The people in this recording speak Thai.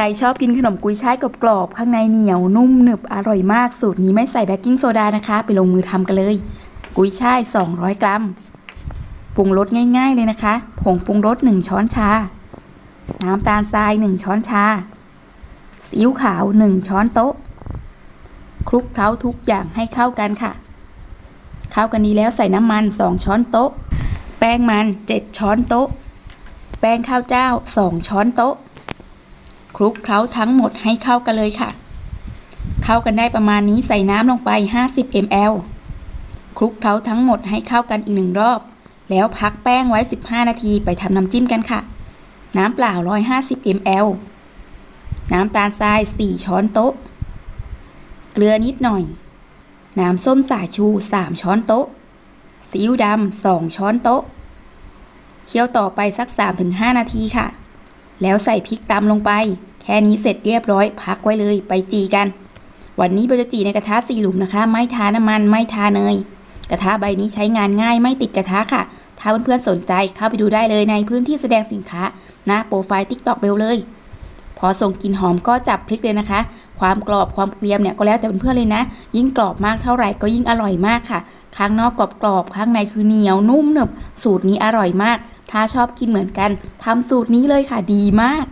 รชอบกินขนมกุยช่ายกรอบๆข้างในเหนียวนุ่มหนึบอร่อยมาก สูตรนี้ไม่ใส่เบกกิ้งโซดานะคะ ไปลงมือทำกันเลย กุยช่าย 200 กรัมปรุงรสง่าย ๆ เลยนะคะ ผงปรุงรส 1 ช้อนชา น้ำตาลทราย 1 ช้อนชาซีอิ๊วขาว 1 ช้อนโต๊ะ คลุกเคล้าทุกอย่างให้เข้ากันค่ะ เข้ากันดีแล้วใส่น้ำมัน 2 ช้อนโต๊ะ แป้งมัน 7 ช้อนโต๊ะ แป้งข้าวเจ้า 2 ช้อนโต๊ะ คลุกเคล้าทั้งหมดให้เข้ากันเลยค่ะ เข้ากันได้ประมาณนี้ใส่น้ำลงไป 50 ml คลุกเคล้าทั้งหมดให้เข้ากันอีกหนึ่งรอบ แล้วพักแป้งไว้ 15 นาทีไปทำน้ำจิ้มกันค่ะ น้ำเปล่า 150 ml น้ำตาลทราย 4 ช้อนโต๊ะ เกลือนิดหน่อย น้ำส้มสายชู 3 ช้อนโต๊ะ ซีอิ๊วดำ 2 ช้อนโต๊ะ เคี่ยวต่อไปสัก 3-5 นาทีค่ะ แล้วใส่พริกตำลงไป แค่นี้เสร็จเรียบร้อย พักไว้เลย ไปจีกัน วันนี้เราจะจีในกระทะสี่หลุมนะคะ ไม่ทาน้ำมัน ไม่ทาเนย กระทะใบนี้ใช้งานง่ายไม่ติดกระทะค่ะ ถ้าเพื่อนๆสนใจเข้าไปดูได้เลยในพื้นที่แสดงสินค้าหน้าโปรไฟล์ TikTok เบลเลย พอส่งกลิ่นหอมก็จับพริกเลยนะคะ ความกรอบความเกรียมเนี่ยก็แล้วแต่เพื่อนๆเลยนะ ยิ่งกรอบมากเท่าไหร่ก็ยิ่งอร่อยมากค่ะ ข้างนอกกรอบๆข้างในคือเหนียวนุ่มหนึบสูตรนี้อร่อยมาก ถ้าชอบกินเหมือนกันทำสูตรนี้เลยค่ะดีมาก